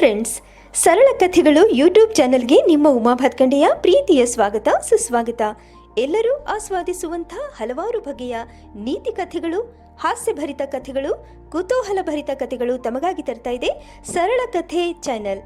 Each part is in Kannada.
ಫ್ರೆಂಡ್ಸ್ ಸರಳ ಕಥೆಗಳು ಯೂಟ್ಯೂಬ್ ಚಾನೆಲ್ಗೆ ನಿಮ್ಮ ಉಮಾ ಭಾತ್ಕಂಡೆಯ ಪ್ರೀತಿಯ ಸ್ವಾಗತ, ಸುಸ್ವಾಗತ. ಎಲ್ಲರೂ ಆಸ್ವಾದಿಸುವಂಥ ಹಲವಾರು ಬಗೆಯ ನೀತಿ ಕಥೆಗಳು, ಹಾಸ್ಯಭರಿತ ಕಥೆಗಳು ಕುತೂಹಲ ಭರಿತ ಕಥೆಗಳು ತಮಗಾಗಿ ತರ್ತಾ ಇದೆ ಸರಳ ಕಥೆ ಚಾನೆಲ್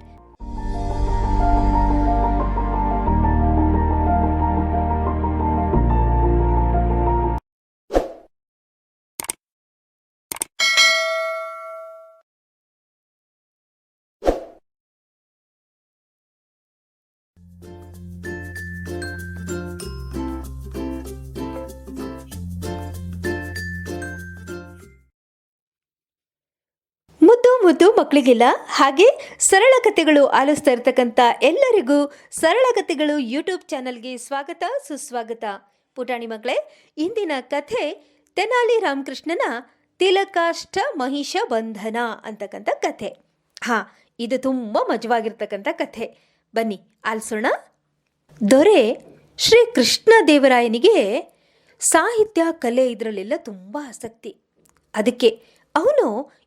ಮುದ್ದು ಮಕ್ಕಳಿಗಿಲ್ಲ. ಹಾಗೆ ಸರಳ ಕಥೆಗಳು ಆಲಿಸ್ತಾ ಇರ್ತಕ್ಕಂಥ ಎಲ್ಲರಿಗೂ ಸರಳ ಕಥೆಗಳು ಯೂಟ್ಯೂಬ್ ಚಾನಲ್ಗೆ ಸ್ವಾಗತ, ಸುಸ್ವಾಗತ. ಪುಟಾಣಿ ಮಕ್ಕಳೇ, ಇಂದಿನ ಕಥೆ ತೆನಾಲಿ ರಾಮಕೃಷ್ಣನ ತಿಲಕಾಷ್ಟ ಮಹಿಷ ಬಂಧನ ಅಂತಕ್ಕಂಥ ಕಥೆ. ಹಾ, ಇದು ತುಂಬ ಮಜವಾಗಿರ್ತಕ್ಕಂಥ ಕಥೆ. ಬನ್ನಿ, ಆಲಿಸೋಣ. ದೊರೆ ಶ್ರೀ ಕೃಷ್ಣ ದೇವರಾಯನಿಗೆ ಸಾಹಿತ್ಯ, ಕಲೆ ಇದರಲ್ಲೆಲ್ಲ ತುಂಬ ಆಸಕ್ತಿ. ಅದಕ್ಕೆ ಅವನು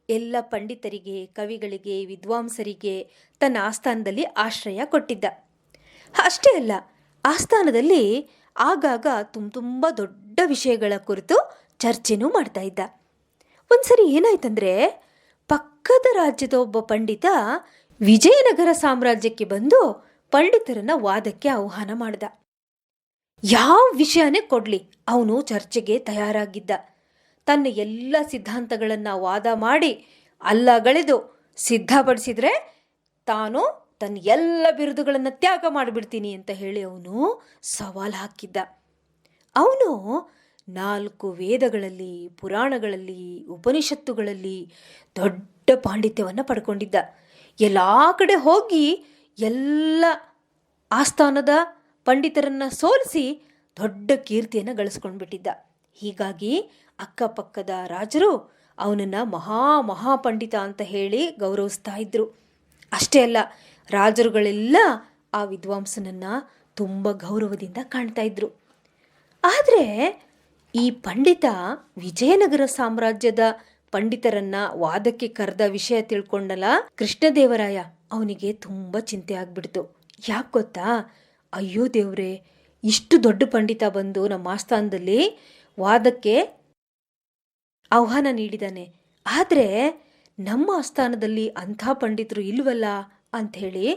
ಎಲ್ಲ ಪಂಡಿತರಿಗೆ, ಕವಿಗಳಿಗೆ, ವಿದ್ವಾಂಸರಿಗೆ ತನ್ನ ಆಸ್ಥಾನದಲ್ಲಿ ಆಶ್ರಯ ಕೊಟ್ಟಿದ್ದ. ಅಷ್ಟೇ ಅಲ್ಲ, ಆಸ್ಥಾನದಲ್ಲಿ ಆಗಾಗ ತುಂಬ ತುಂಬ ದೊಡ್ಡ ವಿಷಯಗಳ ಕುರಿತು ಚರ್ಚೆನೂ ಮಾಡ್ತಾ ಇದ್ದ. ಒಂದ್ಸರಿ ಏನಾಯ್ತಂದ್ರೆ, ಪಕ್ಕದ ರಾಜ್ಯದ ಒಬ್ಬ ಪಂಡಿತ ವಿಜಯನಗರ ಸಾಮ್ರಾಜ್ಯಕ್ಕೆ ಬಂದು ಪಂಡಿತರನ್ನ ವಾದಕ್ಕೆ ಆಹ್ವಾನ ಮಾಡ್ದ. ಯಾವ ವಿಷಯನೇ ಕೊಡ್ಲಿ, ಅವನು ಚರ್ಚೆಗೆ ತಯಾರಾಗಿದ್ದ. ತನ್ನ ಎಲ್ಲ ಸಿದ್ಧಾಂತಗಳನ್ನು ವಾದ ಮಾಡಿ ಅಲ್ಲಗಳೆದು ಸಿದ್ಧಪಡಿಸಿದರೆ ತಾನು ತನ್ನ ಎಲ್ಲ ಬಿರುದುಗಳನ್ನು ತ್ಯಾಗ ಮಾಡಿಬಿಡ್ತೀನಿ ಅಂತ ಹೇಳಿ ಅವನು ಸವಾಲು ಹಾಕಿದ್ದ. ಅವನು ನಾಲ್ಕು ವೇದಗಳಲ್ಲಿ, ಪುರಾಣಗಳಲ್ಲಿ, ಉಪನಿಷತ್ತುಗಳಲ್ಲಿ ದೊಡ್ಡ ಪಾಂಡಿತ್ಯವನ್ನು ಪಡ್ಕೊಂಡಿದ್ದ. ಎಲ್ಲ ಕಡೆ ಹೋಗಿ ಎಲ್ಲ ಆಸ್ಥಾನದ ಪಂಡಿತರನ್ನು ಸೋಲಿಸಿ ದೊಡ್ಡ ಕೀರ್ತಿಯನ್ನು ಗಳಿಸ್ಕೊಂಡ್ಬಿಟ್ಟಿದ್ದ. ಹೀಗಾಗಿ ಅಕ್ಕಪಕ್ಕದ ರಾಜರು ಅವನನ್ನು ಮಹಾ ಮಹಾಪಂಡಿತ ಅಂತ ಹೇಳಿ ಗೌರವಿಸ್ತಾ ಇದ್ರು. ಅಷ್ಟೇ ಅಲ್ಲ, ರಾಜರುಗಳೆಲ್ಲ ಆ ವಿದ್ವಾಂಸನನ್ನು ತುಂಬ ಗೌರವದಿಂದ ಕಾಣ್ತಾ ಇದ್ರು. ಆದರೆ ಈ ಪಂಡಿತ ವಿಜಯನಗರ ಸಾಮ್ರಾಜ್ಯದ ಪಂಡಿತರನ್ನ ವಾದಕ್ಕೆ ಕರೆದ ವಿಷಯ ತಿಳ್ಕೊಂಡಲ್ಲ ಕೃಷ್ಣದೇವರಾಯ, ಅವನಿಗೆ ತುಂಬ ಚಿಂತೆ ಆಗ್ಬಿಡ್ತು. ಯಾಕೆ ಗೊತ್ತಾ? ಅಯ್ಯೋ ದೇವ್ರೆ, ಇಷ್ಟು ದೊಡ್ಡ ಪಂಡಿತ ಬಂದು ನಮ್ಮ ಆಸ್ಥಾನದಲ್ಲಿ ವಾದಕ್ಕೆ ಆಹ್ವಾನ ನೀಡಿದಾನೆ ಆದರೆ ನಮ್ಮ ಆಸ್ಥಾನದಲ್ಲಿ ಅಂಥ ಪಂಡಿತರು ಇಲ್ವಲ್ಲ ಅಂಥೇಳಿ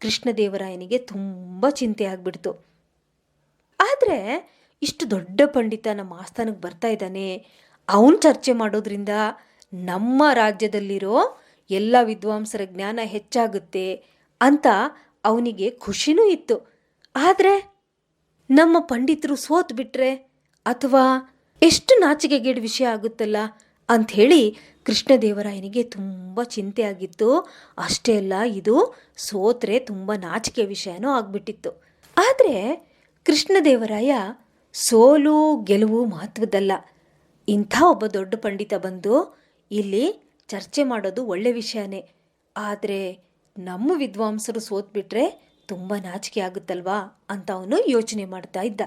ಕೃಷ್ಣದೇವರಾಯನಿಗೆ ತುಂಬ ಚಿಂತೆ ಆಗ್ಬಿಡ್ತು. ಆದರೆ ಇಷ್ಟು ದೊಡ್ಡ ಪಂಡಿತ ನಮ್ಮ ಆಸ್ಥಾನಕ್ಕೆ ಬರ್ತಾ ಇದ್ದಾನೆ. ಅವನು ಚರ್ಚೆ ಮಾಡೋದ್ರಿಂದ ನಮ್ಮ ರಾಜ್ಯದಲ್ಲಿರೋ ಎಲ್ಲ ವಿದ್ವಾಂಸರ ಜ್ಞಾನ ಹೆಚ್ಚಾಗುತ್ತೆ ಅಂತ ಅವನಿಗೆ ಖುಷಿನೂ ಇತ್ತು. ಆದರೆ ನಮ್ಮ ಪಂಡಿತರು ಸೋತ್ ಬಿಟ್ರೆ ಅಥವಾ ಎಷ್ಟು ನಾಚಿಕೆಗೇಡು ವಿಷಯ ಆಗುತ್ತಲ್ಲ ಅಂಥೇಳಿ ಕೃಷ್ಣದೇವರಾಯನಿಗೆ ತುಂಬ ಚಿಂತೆ ಆಗಿತ್ತು ಅಷ್ಟೇ ಅಲ್ಲ, ಇದು ಸೋತ್ರೆ ತುಂಬ ನಾಚಿಕೆ ವಿಷಯನೂ ಆಗ್ಬಿಟ್ಟಿತ್ತು. ಆದರೆ ಕೃಷ್ಣದೇವರಾಯ ಸೋಲು ಗೆಲುವು ಮಹತ್ವದಲ್ಲ ಇಂಥ ಒಬ್ಬ ದೊಡ್ಡ ಪಂಡಿತ ಬಂದು ಇಲ್ಲಿ ಚರ್ಚೆ ಮಾಡೋದು ಒಳ್ಳೆ ವಿಷಯನೇ. ಆದರೆ ನಮ್ಮ ವಿದ್ವಾಂಸರು ಸೋತ್ಬಿಟ್ರೆ ತುಂಬ ನಾಚಿಕೆ ಆಗುತ್ತಲ್ವಾ ಅಂತ ಅವನು ಯೋಚನೆ ಮಾಡ್ತಾ ಇದ್ದ.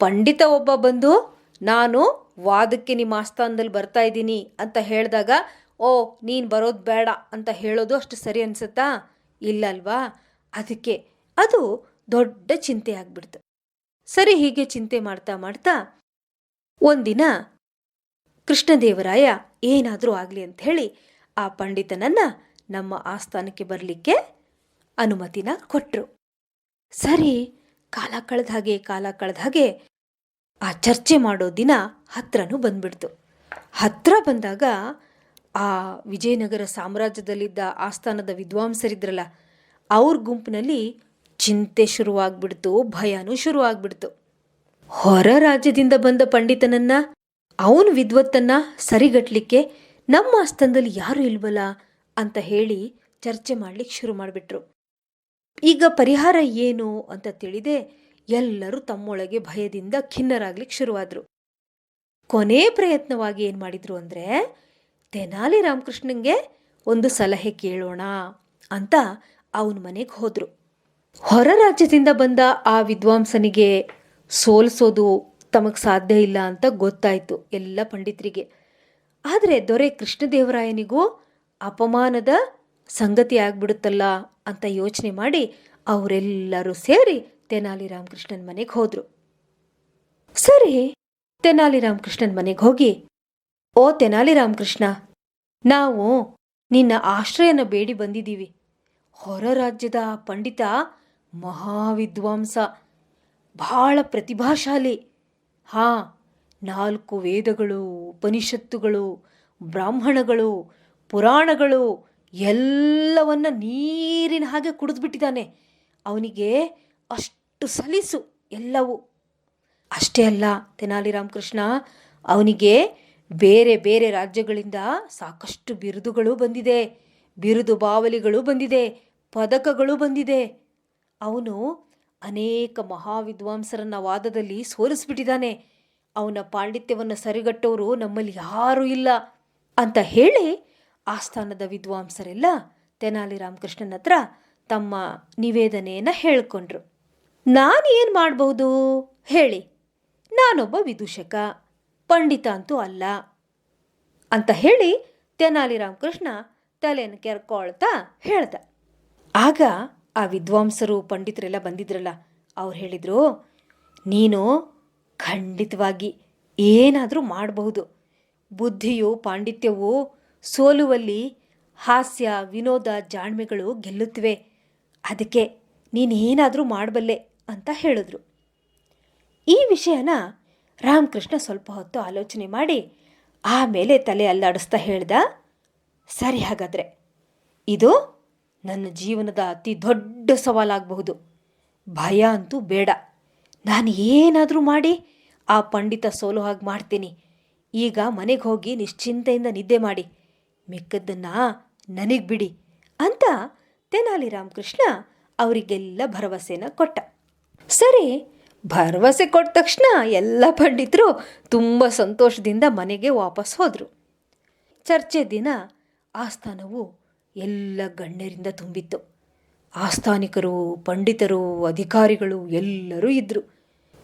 ಪಂಡಿತ ಒಬ್ಬ ಬಂದು ನಾನು ವಾದಕ್ಕೆ ನಿಮ್ಮ ಆಸ್ಥಾನದಲ್ಲಿ ಬರ್ತಾ ಇದ್ದೀನಿ ಅಂತ ಹೇಳಿದಾಗ, ಓ, ನೀನು ಬರೋದು ಬೇಡ ಅಂತ ಹೇಳೋದು ಅಷ್ಟು ಸರಿ ಅನಿಸುತ್ತಾ? ಇಲ್ಲಲ್ವಾ? ಅದಕ್ಕೆ ಅದು ದೊಡ್ಡ ಚಿಂತೆ ಆಗ್ಬಿಡ್ತು. ಸರಿ, ಹೀಗೆ ಚಿಂತೆ ಮಾಡ್ತಾ ಮಾಡ್ತಾ ಒಂದಿನ ಕೃಷ್ಣದೇವರಾಯ ಏನಾದರೂ ಆಗಲಿ ಅಂತ ಹೇಳಿ ಆ ಪಂಡಿತನನ್ನ ನಮ್ಮ ಆಸ್ಥಾನಕ್ಕೆ ಬರಲಿಕ್ಕೆ ಅನುಮತಿನ ಕೊಟ್ಟರು ಸರಿ, ಕಾಲ ಕಳೆದ ಹಾಗೆ, ಕಾಲ ಕಳೆದ ಹಾಗೆ ಆ ಚರ್ಚೆ ಮಾಡೋ ದಿನ ಹತ್ರನೂ ಬಂದ್ಬಿಡ್ತು. ಹತ್ರ ಬಂದಾಗ ಆ ವಿಜಯನಗರ ಸಾಮ್ರಾಜ್ಯದಲ್ಲಿದ್ದ ಆಸ್ಥಾನದ ವಿದ್ವಾಂಸರಿದ್ರಲ್ಲ, ಅವ್ರ ಗುಂಪಿನಲ್ಲಿ ಚಿಂತೆ ಶುರುವಾಗ್ಬಿಡ್ತು, ಭಯನೂ ಶುರುವಾಗ್ಬಿಡ್ತು. ಹೊರ ರಾಜ್ಯದಿಂದ ಬಂದ ಪಂಡಿತನನ್ನ, ಅವನ ವಿದ್ವತ್ತನ್ನ ಸರಿಗಟ್ಟಲಿಕ್ಕೆ ನಮ್ಮ ಆಸ್ಥಾನದಲ್ಲಿ ಯಾರು ಇಲ್ವಲ್ಲ ಅಂತ ಹೇಳಿ ಚರ್ಚೆ ಮಾಡ್ಲಿಕ್ಕೆ ಶುರು ಮಾಡಿಬಿಟ್ರು. ಈಗ ಪರಿಹಾರ ಏನು ಅಂತ ತಿಳಿದೆ ಎಲ್ಲರೂ ತಮ್ಮೊಳಗೆ ಭಯದಿಂದ ಖಿನ್ನರಾಗ್ಲಿಕ್ಕೆ ಶುರುವಾದ್ರು. ಕೊನೆ ಪ್ರಯತ್ನವಾಗಿ ಏನು ಮಾಡಿದ್ರು ಅಂದರೆ, ತೆನಾಲಿ ರಾಮಕೃಷ್ಣಂಗೆ ಒಂದು ಸಲಹೆ ಕೇಳೋಣ ಅಂತ ಅವನ ಮನೆಗೆ ಹೋದರು. ಹೊರ ರಾಜ್ಯದಿಂದ ಬಂದ ಆ ವಿದ್ವಾಂಸನಿಗೆ ಸೋಲಿಸೋದು ತಮಗೆ ಸಾಧ್ಯ ಇಲ್ಲ ಅಂತ ಗೊತ್ತಾಯಿತು ಎಲ್ಲ ಪಂಡಿತರಿಗೆ. ಆದರೆ ದೊರೆ ಕೃಷ್ಣದೇವರಾಯನಿಗೂ ಅಪಮಾನದ ಸಂಗತಿ ಆಗ್ಬಿಡುತ್ತಲ್ಲ ಅಂತ ಯೋಚನೆ ಮಾಡಿ ಅವರೆಲ್ಲರೂ ಸೇರಿ ತೆನಾಲಿ ರಾಮಕೃಷ್ಣನ್ ಮನೆಗೆ ಹೋದ್ರು. ಸರಿ, ತೆನಾಲಿ ರಾಮಕೃಷ್ಣನ್ ಮನೆಗೆ ಹೋಗಿ, ಓ ತೆನಾಲಿ ರಾಮಕೃಷ್ಣ, ನಾವು ನಿನ್ನ ಆಶ್ರಯನ ಬೇಡಿ ಬಂದಿದ್ದೀವಿ. ಹೊರ ರಾಜ್ಯದ ಪಂಡಿತ ಮಹಾವಿದ್ವಾಂಸ ಬಹಳ ಪ್ರತಿಭಾಶಾಲಿ. ಹಾ, ನಾಲ್ಕು ವೇದಗಳು, ಉಪನಿಷತ್ತುಗಳು, ಬ್ರಾಹ್ಮಣಗಳು, ಪುರಾಣಗಳು, ಎಲ್ಲವನ್ನ ನೀರಿನ ಹಾಗೆ ಕುಡಿದ್ಬಿಟ್ಟಿದ್ದಾನೆ. ಅವನಿಗೆ ಅಷ್ಟು ಸಲಿಸು ಎಲ್ಲವೂ. ಅಷ್ಟೇ ಅಲ್ಲ, ತೆನಾಲಿ ರಾಮಕೃಷ್ಣ, ಅವನಿಗೆ ಬೇರೆ ಬೇರೆ ರಾಜ್ಯಗಳಿಂದ ಸಾಕಷ್ಟು ಬಿರುದುಗಳು ಬಂದಿದೆ, ಬಿರುದು ಬಾವಲಿಗಳು ಬಂದಿದೆ, ಪದಕಗಳು ಬಂದಿದೆ. ಅವನು ಅನೇಕ ಮಹಾವಿದ್ವಾಂಸರನ್ನ ವಾದದಲ್ಲಿ ಸೋಲಿಸ್ಬಿಟ್ಟಿದ್ದಾನೆ. ಅವನ ಪಾಂಡಿತ್ಯವನ್ನು ಸರಿಗಟ್ಟೋರು ನಮ್ಮಲ್ಲಿ ಯಾರೂ ಇಲ್ಲ ಅಂತ ಹೇಳಿ ಆಸ್ಥಾನದ ವಿದ್ವಾಂಸರೆಲ್ಲ ತೆನಾಲಿ ರಾಮಕೃಷ್ಣನ ಹತ್ರ ತಮ್ಮ ನಿವೇದನೆಯನ್ನು ಹೇಳ್ಕೊಂಡ್ರು. ನಾನು ಏನು ಮಾಡಬಹುದು ಹೇಳಿ. ನಾನೊಬ್ಬ ವಿದೂಷಕ. ಪಂಡಿತ ಅಂತೂ ಅಲ್ಲ. ಅಂತ ಹೇಳಿ ತೆನಾಲಿ ರಾಮಕೃಷ್ಣ ತಲೆಯನ್ನು ಕೆರ್ಕೊಳ್ತಾ ಹೇಳ್ದ. ಆಗ ಆ ವಿದ್ವಾಂಸರು, ಪಂಡಿತರೆಲ್ಲ ಬಂದಿದ್ರಲ್ಲ, ಅವ್ರು ಹೇಳಿದರು, ನೀನು ಖಂಡಿತವಾಗಿ ಏನಾದರೂ ಮಾಡಬಹುದು. ಬುದ್ಧಿಯು ಪಾಂಡಿತ್ಯವು ಸೋಲುವಲ್ಲಿ ಹಾಸ್ಯ, ವಿನೋದ, ಜಾಣ್ಮೆಗಳು ಗೆಲ್ಲುತ್ತವೆ. ಅದಕ್ಕೆ ನೀನೇನಾದರೂ ಮಾಡಬಲ್ಲೆ. ಅಂತ ಹೇಳಿದ್ರು. ಈ ವಿಷಯನ ರಾಮಕೃಷ್ಣ ಸ್ವಲ್ಪ ಹೊತ್ತು ಆಲೋಚನೆ ಮಾಡಿ ಆಮೇಲೆ ತಲೆ ಅಲ್ಲಾಡಿಸ್ತಾ ಹೇಳ್ದ, ಸರಿ ಹಾಗಾದರೆ, ಇದು ನನ್ನ ಜೀವನದ ಅತಿ ದೊಡ್ಡ ಸವಾಲಾಗಬಹುದು. ಭಯ ಅಂತೂ ಬೇಡ. ನಾನು ಏನಾದರೂ ಮಾಡಿ ಆ ಪಂಡಿತ ಸೋಲು ಹಾಗೆ ಮಾಡ್ತೀನಿ. ಈಗ ಮನೆಗೆ ಹೋಗಿ ನಿಶ್ಚಿಂತೆಯಿಂದ ನಿದ್ದೆ ಮಾಡಿ. ಮೆಕ್ಕದನ್ನ ನನಗೆ ಬಿಡಿ ಅಂತ ತೆನಾಲಿ ರಾಮಕೃಷ್ಣ ಅವರಿಗೆಲ್ಲ ಭರವಸೆನ ಕೊಟ್ಟ. ಸರಿ, ಭರವಸೆ ಕೊಟ್ಟ ತಕ್ಷಣ ಎಲ್ಲ ಪಂಡಿತರು ತುಂಬ ಸಂತೋಷದಿಂದ ಮನೆಗೆ ವಾಪಸ್ ಹೋದರು. ಚರ್ಚೆ ದಿನ ಆಸ್ಥಾನವು ಎಲ್ಲ ಗಣ್ಯರಿಂದ ತುಂಬಿತ್ತು. ಆಸ್ಥಾನಿಕರು, ಪಂಡಿತರು, ಅಧಿಕಾರಿಗಳು ಎಲ್ಲರೂ ಇದ್ದರು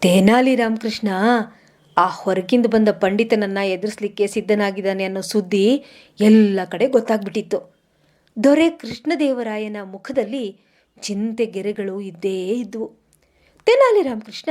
ತೇನಾಲಿ ರಾಮಕೃಷ್ಣ ಆ ಹೊರಗಿಂದ ಬಂದ ಪಂಡಿತನನ್ನು ಎದುರಿಸಲಿಕ್ಕೆ ಸಿದ್ಧನಾಗಿದ್ದಾನೆ ಅನ್ನೋ ಸುದ್ದಿ ಎಲ್ಲ ಕಡೆ ಗೊತ್ತಾಗ್ಬಿಟ್ಟಿತ್ತು. ದೊರೆ ಕೃಷ್ಣದೇವರಾಯನ ಮುಖದಲ್ಲಿ ಚಿಂತೆ ಗೆರೆಗಳು ಇದ್ದೇ ಇದ್ವು. ತೆನಾಲಿ ರಾಮಕೃಷ್ಣ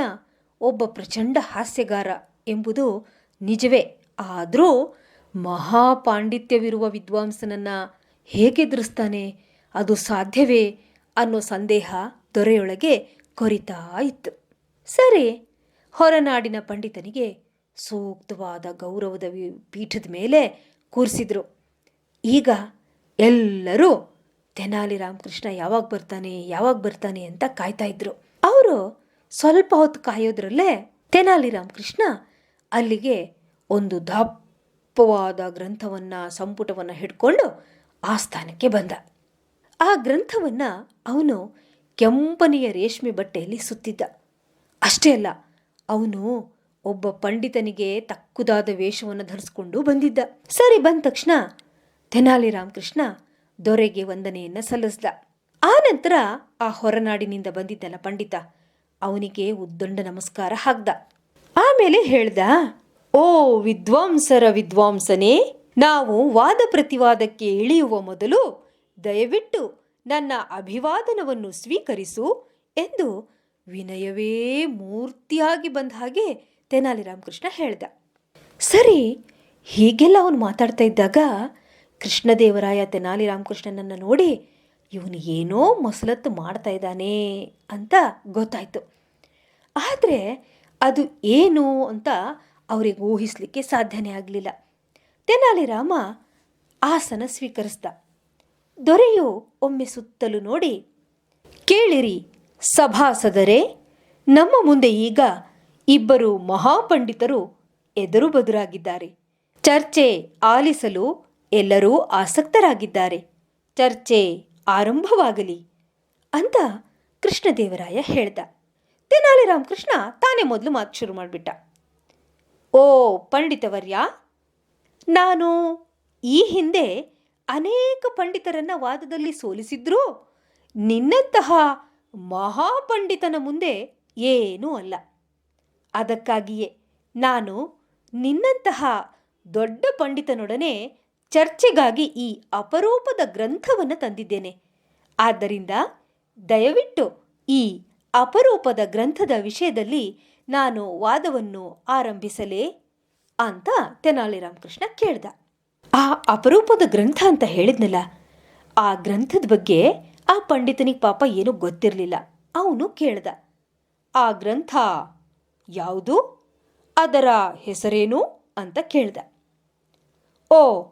ಒಬ್ಬ ಪ್ರಚಂಡ ಹಾಸ್ಯಗಾರ ಎಂಬುದು ನಿಜವೇ. ಆದರೂ ಮಹಾಪಾಂಡಿತ್ಯವಿರುವ ವಿದ್ವಾಂಸನನ್ನು ಹೇಗೆ ಎದುರಿಸ್ತಾನೆ? ಅದು ಸಾಧ್ಯವೇ ಅನ್ನೋ ಸಂದೇಹ ದೊರೆಯೊಳಗೆ ಕೊರಿತಾ ಇತ್ತು. ಸರಿ, ಹೊರನಾಡಿನ ಪಂಡಿತನಿಗೆ ಸೂಕ್ತವಾದ ಗೌರವದ ಪೀಠದ ಮೇಲೆ ಕೂರಿಸಿದ್ರು. ಈಗ ಎಲ್ಲರೂ ತೆನಾಲಿ ರಾಮಕೃಷ್ಣ ಯಾವಾಗ ಬರ್ತಾನೆ ಯಾವಾಗ ಬರ್ತಾನೆ ಅಂತ ಕಾಯ್ತಾ ಇದ್ರು. ಅವರು ಸ್ವಲ್ಪ ಹೊತ್ತು ಕಾಯೋದ್ರಲ್ಲೇ ತೆನಾಲಿ ರಾಮಕೃಷ್ಣ ಅಲ್ಲಿಗೆ ಒಂದು ದಪ್ಪವಾದ ಗ್ರಂಥವನ್ನು, ಸಂಪುಟವನ್ನು ಹಿಡ್ಕೊಂಡು ಆ ಸ್ಥಾನಕ್ಕೆ ಬಂದ. ಆ ಗ್ರಂಥವನ್ನು ಅವನು ಕೆಂಪನೆಯ ರೇಷ್ಮೆ ಬಟ್ಟೆಯಲ್ಲಿ ಸುತ್ತಿದ್ದ. ಅಷ್ಟೇ ಅಲ್ಲ, ಅವನು ಒಬ್ಬ ಪಂಡಿತನಿಗೆ ತಕ್ಕುದಾದ ವೇಷವನ್ನು ಧರಿಸ್ಕೊಂಡು ಬಂದಿದ್ದ. ಸರಿ, ಬಂದ ತಕ್ಷಣ ತೆನಾಲಿ ರಾಮಕೃಷ್ಣ ದೊರೆಗೆ ವಂದನೆಯನ್ನು ಸಲ್ಲಿಸ್ದ. ಆ ನಂತರ ಆ ಹೊರನಾಡಿನಿಂದ ಬಂದಿದ್ದಲ್ಲ ಪಂಡಿತ ಅವನಿಗೆ ಉದ್ದಂಡ ನಮಸ್ಕಾರ ಹಾಕ್ದ. ಆಮೇಲೆ ಹೇಳ್ದ, ಓ ವಿದ್ವಾಂಸರ ವಿದ್ವಾಂಸನೇ, ನಾವು ವಾದ ಪ್ರತಿವಾದಕ್ಕೆ ಇಳಿಯುವ ಮೊದಲು ದಯವಿಟ್ಟು ನನ್ನ ಅಭಿವಾದನವನ್ನು ಸ್ವೀಕರಿಸು ಎಂದು ವಿನಯವೇ ಮೂರ್ತಿಯಾಗಿ ಬಂದ ಹಾಗೆ ತೆನಾಲಿ ರಾಮಕೃಷ್ಣ ಹೇಳ್ದ. ಸರಿ, ಹೀಗೆಲ್ಲ ಅವನು ಮಾತಾಡ್ತಾ ಇದ್ದಾಗ ಕೃಷ್ಣದೇವರಾಯ ತೆನಾಲಿ ರಾಮಕೃಷ್ಣನನ್ನು ನೋಡಿ ಇವನು ಏನೋ ಮೊಸಲತ್ತು ಮಾಡ್ತಾ ಇದ್ದಾನೆ ಅಂತ ಗೊತ್ತಾಯ್ತು. ಆದರೆ ಅದು ಏನು ಅಂತ ಅವರಿಗೆ ಊಹಿಸಲಿಕ್ಕೆ ಸಾಧ್ಯನೇ ಆಗಲಿಲ್ಲ. ತೆನಾಲಿರಾಮ ಆಸನ ಸ್ವೀಕರಿಸ್ದ. ದೊರೆಯು ಒಮ್ಮೆ ಸುತ್ತಲೂ ನೋಡಿ, ಕೇಳಿರಿ ಸಭಾಸದರೇ, ನಮ್ಮ ಮುಂದೆ ಈಗ ಇಬ್ಬರು ಮಹಾಪಂಡಿತರು ಎದುರು ಬದುರಾಗಿದ್ದಾರೆ. ಚರ್ಚೆ ಆಲಿಸಲು ಎಲ್ಲರೂ ಆಸಕ್ತರಾಗಿದ್ದಾರೆ. ಚರ್ಚೆ ಆರಂಭವಾಗಲಿ ಅಂತ ಕೃಷ್ಣದೇವರಾಯ ಹೇಳ್ದ. ತೆನಾಲಿ ರಾಮಕೃಷ್ಣ ತಾನೇ ಮೊದಲು ಮಾತು ಶುರು ಮಾಡಿಬಿಟ್ಟ. ಓ ಪಂಡಿತವರ್ಯ, ನಾನು ಈ ಹಿಂದೆ ಅನೇಕ ಪಂಡಿತರನ್ನ ವಾದದಲ್ಲಿ ಸೋಲಿಸಿದ್ರೂ ನಿನ್ನಂತಹ ಮಹಾಪಂಡಿತನ ಮುಂದೆ ಏನೂ ಅಲ್ಲ. ಅದಕ್ಕಾಗಿಯೇ ನಾನು ನಿನ್ನಂತಹ ದೊಡ್ಡ ಪಂಡಿತನೊಡನೆ ಚರ್ಚೆಗಾಗಿ ಈ ಅಪರೂಪದ ಗ್ರಂಥವನ್ನು ತಂದಿದ್ದೇನೆ. ಆದ್ದರಿಂದ ದಯವಿಟ್ಟು ಈ ಅಪರೂಪದ ಗ್ರಂಥದ ವಿಷಯದಲ್ಲಿ ನಾನು ವಾದವನ್ನು ಆರಂಭಿಸಲೇ ಅಂತ ತೆನಾಲಿರಾಮಕೃಷ್ಣ ಕೇಳ್ದ. ಆ ಅಪರೂಪದ ಗ್ರಂಥ ಅಂತ ಹೇಳಿದ್ನಲ್ಲ, ಆ ಗ್ರಂಥದ ಬಗ್ಗೆ ಆ ಪಂಡಿತನಿಗೆ ಪಾಪ ಏನೂ ಗೊತ್ತಿರಲಿಲ್ಲ. ಅವನು ಕೇಳ್ದ, ಆ ಗ್ರಂಥ ಯಾವುದು? ಅದರ ಹೆಸರೇನು? ಅಂತ ಕೇಳ್ದ. ಓ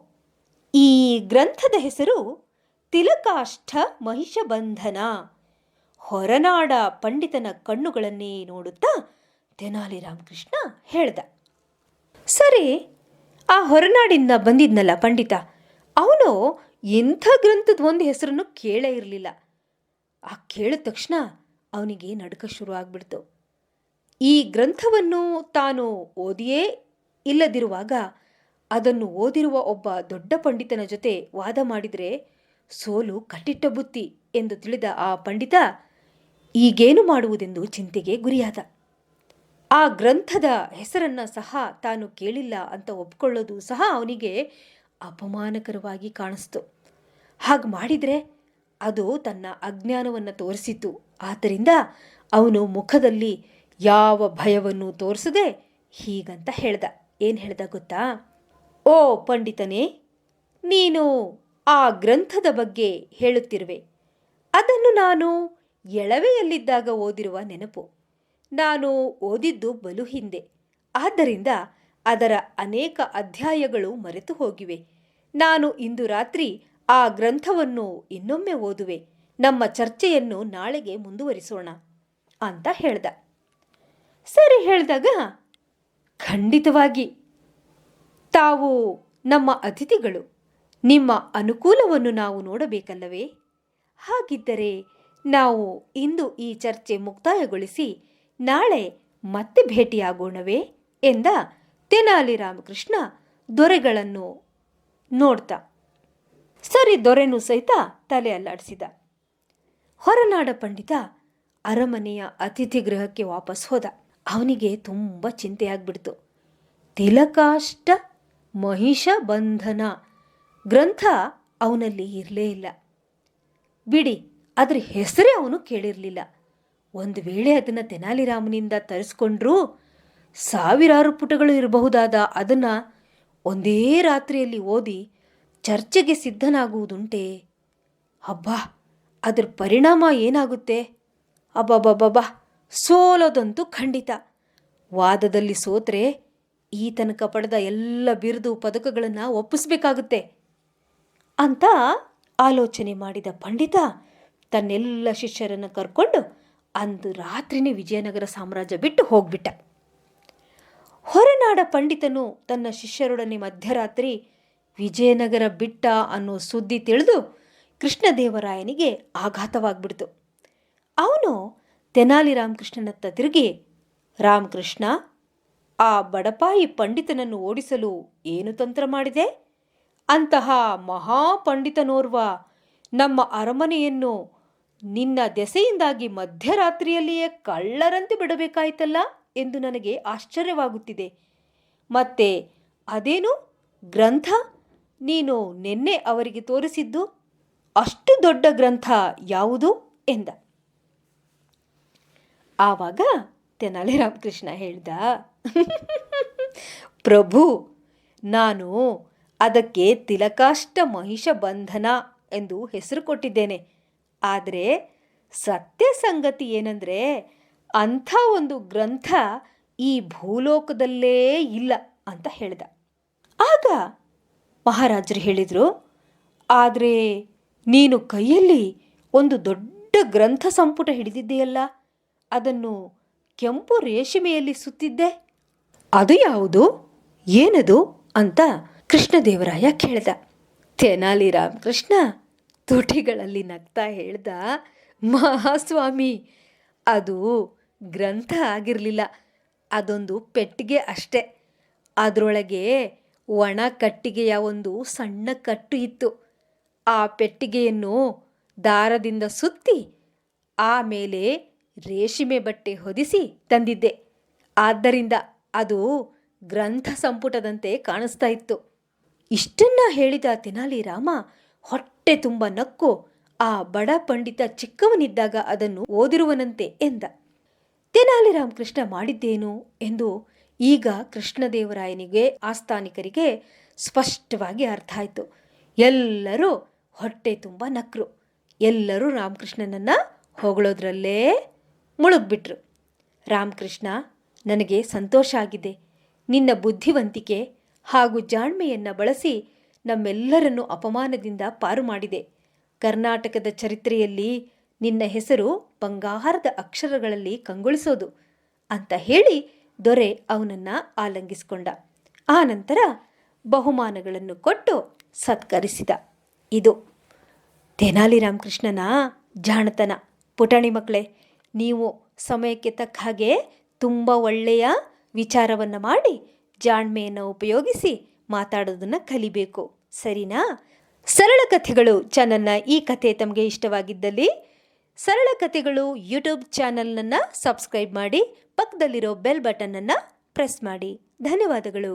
ಈ ಗ್ರಂಥದ ಹೆಸರು ತಿಲಕಾಷ್ಠ ಮಹಿಷಬಂಧನ. ಹೊರನಾಡ ಪಂಡಿತನ ಕಣ್ಣುಗಳನ್ನೇ ನೋಡುತ್ತಾ ತೆನಾಲಿ ರಾಮಕೃಷ್ಣ ಹೇಳ್ದ. ಸರಿ, ಆ ಹೊರನಾಡಿಂದ ಬಂದಿದ್ನಲ್ಲ ಪಂಡಿತ, ಅವನು ಎಂಥ ಗ್ರಂಥದ ಒಂದು ಹೆಸರನ್ನು ಕೇಳೇ ಇರಲಿಲ್ಲ. ಆ ಕೇಳಿದ ತಕ್ಷಣ ಅವನಿಗೆ ನಡುಕ ಶುರು ಆಗ್ಬಿಡ್ತು. ಈ ಗ್ರಂಥವನ್ನು ತಾನು ಓದಿಯೇ ಇಲ್ಲದಿರುವಾಗ ಅದನ್ನು ಓದಿರುವ ಒಬ್ಬ ದೊಡ್ಡ ಪಂಡಿತನ ಜೊತೆ ವಾದ ಮಾಡಿದರೆ, ಸೋಲು ಕಟ್ಟಿಟ್ಟ ಬುತ್ತಿ ಎಂದು ತಿಳಿದ ಆ ಪಂಡಿತ ಈಗೇನು ಮಾಡುವುದೆಂದು ಚಿಂತೆಗೆ ಗುರಿಯಾದ. ಆ ಗ್ರಂಥದ ಹೆಸರನ್ನು ಸಹ ತಾನು ಕೇಳಿಲ್ಲ ಅಂತ ಒಪ್ಕೊಳ್ಳೋದು ಸಹ ಅವನಿಗೆ ಅಪಮಾನಕರವಾಗಿ ಕಾಣಿಸ್ತು. ಹಾಗೆ ಮಾಡಿದರೆ ಅದು ತನ್ನ ಅಜ್ಞಾನವನ್ನು ತೋರಿಸಿತು ಆದ್ದರಿಂದ ಅವನು ಮುಖದಲ್ಲಿ ಯಾವ ಭಯವನ್ನು ತೋರಿಸದೆ ಹೀಗಂತ ಹೇಳ್ದ. ಏನು ಹೇಳ್ದ ಗೊತ್ತಾ? ಓ ಪಂಡಿತನೇ, ನೀನು ಆ ಗ್ರಂಥದ ಬಗ್ಗೆ ಹೇಳುತ್ತಿರುವೆ. ಅದನ್ನು ನಾನು ಎಳವೆಯಲ್ಲಿದ್ದಾಗ ಓದಿರುವ ನೆನಪು. ನಾನು ಓದಿದ್ದು ಬಲು ಹಿಂದೆ. ಆದ್ದರಿಂದ ಅದರ ಅನೇಕ ಅಧ್ಯಾಯಗಳು ಮರೆತು ಹೋಗಿವೆ. ನಾನು ಇಂದು ರಾತ್ರಿ ಆ ಗ್ರಂಥವನ್ನು ಇನ್ನೊಮ್ಮೆ ಓದುವೆ. ನಮ್ಮ ಚರ್ಚೆಯನ್ನು ನಾಳೆಗೆ ಮುಂದುವರಿಸೋಣ ಅಂತ ಹೇಳ್ದ. ಸರಿ ಹೇಳಿದಾಗ ಖಂಡಿತವಾಗಿ ತಾವು ನಮ್ಮ ಅತಿಥಿಗಳು. ನಿಮ್ಮ ಅನುಕೂಲವನ್ನು ನಾವು ನೋಡಬೇಕಲ್ಲವೇ? ಹಾಗಿದ್ದರೆ ನಾವು ಇಂದು ಈ ಚರ್ಚೆ ಮುಕ್ತಾಯಗೊಳಿಸಿ ನಾಳೆ ಮತ್ತೆ ಭೇಟಿಯಾಗೋಣವೇ ಎಂದ ತೆನಾಲಿ ರಾಮಕೃಷ್ಣ ದೊರೆಗಳನ್ನು ನೋಡ್ತಾ. ಸರಿ ದೊರೆನೂ ಸಹಿತ ತಲೆ ಅಲ್ಲಾಡಿಸಿದ. ಹೊರನಾಡ ಪಂಡಿತ ಅರಮನೆಯ ಅತಿಥಿ ಗೃಹಕ್ಕೆ ವಾಪಸ್ ಹೋದ. ಅವನಿಗೆ ತುಂಬ ಚಿಂತೆಯಾಗ್ಬಿಡ್ತು. ತಿಲಕಾಷ್ಟ ಮಹಿಷ ಬಂಧನ ಗ್ರಂಥ ಅವನಲ್ಲಿ ಇರಲೇ ಇಲ್ಲ. ಬಿಡಿ, ಅದ್ರ ಹೆಸರೇ ಅವನು ಕೇಳಿರಲಿಲ್ಲ. ಒಂದು ವೇಳೆ ಅದನ್ನು ತೆನಾಲಿರಾಮನಿಂದ ತರಿಸ್ಕೊಂಡ್ರೂ ಸಾವಿರಾರು ಪುಟಗಳು ಇರಬಹುದಾದ ಅದನ್ನು ಒಂದೇ ರಾತ್ರಿಯಲ್ಲಿ ಓದಿ ಚರ್ಚೆಗೆ ಸಿದ್ಧನಾಗುವುದುಂಟೆ? ಅಬ್ಬಾ, ಅದರ ಪರಿಣಾಮ ಏನಾಗುತ್ತೆ? ಅಬ್ಬಬ್ಬಬ್ಬಬ್ಬ, ಸೋಲೋದಂತೂ ಖಂಡಿತ. ವಾದದಲ್ಲಿ ಸೋತ್ರೆ ಈ ತನಕ ಪಡೆದ ಎಲ್ಲ ಬಿರುದು ಪದಕಗಳನ್ನು ಒಪ್ಪಿಸ್ಬೇಕಾಗುತ್ತೆ ಅಂತ ಆಲೋಚನೆ ಮಾಡಿದ ಪಂಡಿತ ತನ್ನೆಲ್ಲ ಶಿಷ್ಯರನ್ನು ಕರ್ಕೊಂಡು ಅಂದು ರಾತ್ರಿನೇ ವಿಜಯನಗರ ಸಾಮ್ರಾಜ್ಯ ಬಿಟ್ಟು ಹೋಗ್ಬಿಟ್ಟ. ಹೊರನಾಡ ಪಂಡಿತನು ತನ್ನ ಶಿಷ್ಯರೊಡನೆ ಮಧ್ಯರಾತ್ರಿ ವಿಜಯನಗರ ಬಿಟ್ಟ ಅನ್ನೋ ಸುದ್ದಿ ತಿಳಿದು ಕೃಷ್ಣದೇವರಾಯನಿಗೆ ಆಘಾತವಾಗ್ಬಿಡ್ತು. ಅವನು ತೆನಾಲಿ ರಾಮಕೃಷ್ಣನತ್ತ ತಿರುಗಿ, ರಾಮಕೃಷ್ಣ ಆ ಬಡಪಾಯಿ ಪಂಡಿತನನ್ನು ಓಡಿಸಲು ಏನು ತಂತ್ರ ಮಾಡಿದೆ? ಅಂತಹ ಮಹಾಪಂಡಿತನೋರ್ವ ನಮ್ಮ ಅರಮನೆಯನ್ನು ನಿನ್ನ ದೆಸೆಯಿಂದಾಗಿ ಮಧ್ಯರಾತ್ರಿಯಲ್ಲಿಯೇ ಕಳ್ಳರಂತೆ ಬಿಡಬೇಕಾಯಿತಲ್ಲ ಎಂದು ನನಗೆ ಆಶ್ಚರ್ಯವಾಗುತ್ತಿದೆ. ಮತ್ತೆ ಅದೇನು ಗ್ರಂಥ? ನೀನು ನಿನ್ನೆ ಅವರಿಗೆ ತೋರಿಸಿದ್ದು ಅಷ್ಟು ದೊಡ್ಡ ಗ್ರಂಥ ಯಾವುದು ಎಂದ. ಆವಾಗ ತೆನಾಲಿ ರಾಮಕೃಷ್ಣ ಹೇಳ್ದ ಪ್ರಭು, ನಾನು ಅದಕ್ಕೆ ತಿಲಕಾಷ್ಟ ಮಹಿಷ ಬಂಧನ ಎಂದು ಹೆಸರು ಕೊಟ್ಟಿದ್ದೇನೆ. ಆದರೆ ಸತ್ಯ ಸಂಗತಿ ಏನಂದರೆ ಅಂಥ ಒಂದು ಗ್ರಂಥ ಈ ಭೂಲೋಕದಲ್ಲೇ ಇಲ್ಲ ಅಂತ ಹೇಳಿದ. ಆಗ ಮಹಾರಾಜರು ಹೇಳಿದರು, ಆದರೆ ನೀನು ಕೈಯಲ್ಲಿ ಒಂದು ದೊಡ್ಡ ಗ್ರಂಥ ಸಂಪುಟ ಹಿಡಿದಿದ್ದೆಯಲ್ಲ, ಅದನ್ನು ಕೆಂಪು ರೇಷ್ಮೆಯಲ್ಲಿ ಸುತ್ತಿದ್ದೆ. ಅದು ಯಾವುದು? ಏನದು? ಅಂತ ಕೃಷ್ಣದೇವರಾಯ ಕೇಳ್ದ. ತೆನಾಲಿ ರಾಮಕೃಷ್ಣ, ತುಟಿಗಳಲ್ಲಿ ನಗ್ತಾ ಹೇಳ್ದ, ಮಹಾಸ್ವಾಮಿ, ಅದು ಗ್ರಂಥ ಆಗಿರಲಿಲ್ಲ. ಅದೊಂದು ಪೆಟ್ಟಿಗೆ ಅಷ್ಟೆ. ಅದರೊಳಗೆ ಒಣ ಕಟ್ಟಿಗೆಯ ಒಂದು ಸಣ್ಣ ಕಟ್ಟು ಇತ್ತು. ಆ ಪೆಟ್ಟಿಗೆಯನ್ನು ದಾರದಿಂದ ಸುತ್ತಿ ಆಮೇಲೆ ರೇಷ್ಮೆ ಬಟ್ಟೆ ಹೊದಿಸಿ ತಂದಿದ್ದೆ. ಆದ್ದರಿಂದ ಅದು ಗ್ರಂಥ ಸಂಪುಟದಂತೆ ಕಾಣಿಸ್ತಾ ಇತ್ತು. ಇಷ್ಟನ್ನ ಹೇಳಿದ ತೆನಾಲಿ ರಾಮ ಹೊಟ್ಟೆ ತುಂಬ ನಕ್ಕು. ಆ ಬಡ ಪಂಡಿತ ಚಿಕ್ಕವನಿದ್ದಾಗ ಅದನ್ನು ಓದಿರುವನಂತೆ ಎಂದ. ತೆನಾಲಿ ರಾಮಕೃಷ್ಣ ಮಾಡಿದ್ದೇನು ಎಂದು ಈಗ ಕೃಷ್ಣದೇವರಾಯನಿಗೆ, ಆಸ್ಥಾನಿಕರಿಗೆ ಸ್ಪಷ್ಟವಾಗಿ ಅರ್ಥ ಆಯಿತು. ಎಲ್ಲರೂ ಹೊಟ್ಟೆ ತುಂಬ ನಕ್ರು ಎಲ್ಲರೂ ರಾಮಕೃಷ್ಣನನ್ನು ಹೊಗಳೋದ್ರಲ್ಲೇ ಮುಳುಗ್ಬಿಟ್ರು. ರಾಮಕೃಷ್ಣ ನನಗೆ ಸಂತೋಷ ಆಗಿದೆ. ನಿನ್ನ ಬುದ್ಧಿವಂತಿಕೆ ಹಾಗೂ ಜಾಣ್ಮೆಯನ್ನು ಬಳಸಿ ನಮ್ಮೆಲ್ಲರನ್ನು ಅಪಮಾನದಿಂದ ಪಾರು ಮಾಡಿದೆ. ಕರ್ನಾಟಕದ ಚರಿತ್ರೆಯಲ್ಲಿ ನಿನ್ನ ಹೆಸರು ಬಂಗಾರದ ಅಕ್ಷರಗಳಲ್ಲಿ ಕಂಗೊಳಿಸೋದು ಅಂತ ಹೇಳಿ ದೊರೆ ಅವನನ್ನು ಆಲಂಗಿಸಿಕೊಂಡ. ಆ ನಂತರ ಬಹುಮಾನಗಳನ್ನು ಕೊಟ್ಟು ಸತ್ಕರಿಸಿದ. ಇದು ತೆನಾಲಿ ರಾಮಕೃಷ್ಣನ ಜಾಣತನ. ಪುಟಾಣಿ ಮಕ್ಕಳೇ, ನೀವು ಸಮಯಕ್ಕೆ ತಕ್ಕ ಹಾಗೆ ತುಂಬ ಒಳ್ಳೆಯ ವಿಚಾರವನ್ನು ಮಾಡಿ ಜಾಣ್ಮೆಯನ್ನು ಉಪಯೋಗಿಸಿ ಮಾತಾಡೋದನ್ನು ಕಲಿಬೇಕು. ಸರಿನಾ? ಸರಳ ಕಥೆಗಳು ಚಾನಲ್ನ ಈ ಕಥೆ ತಮಗೆ ಇಷ್ಟವಾಗಿದ್ದಲ್ಲಿ ಸರಳ ಕಥೆಗಳು ಯೂಟ್ಯೂಬ್ ಚಾನಲ್ನನ್ನು ಸಬ್ಸ್ಕ್ರೈಬ್ ಮಾಡಿ ಪಕ್ಕದಲ್ಲಿರೋ ಬೆಲ್ ಬಟನನ್ನು ಪ್ರೆಸ್ ಮಾಡಿ. ಧನ್ಯವಾದಗಳು.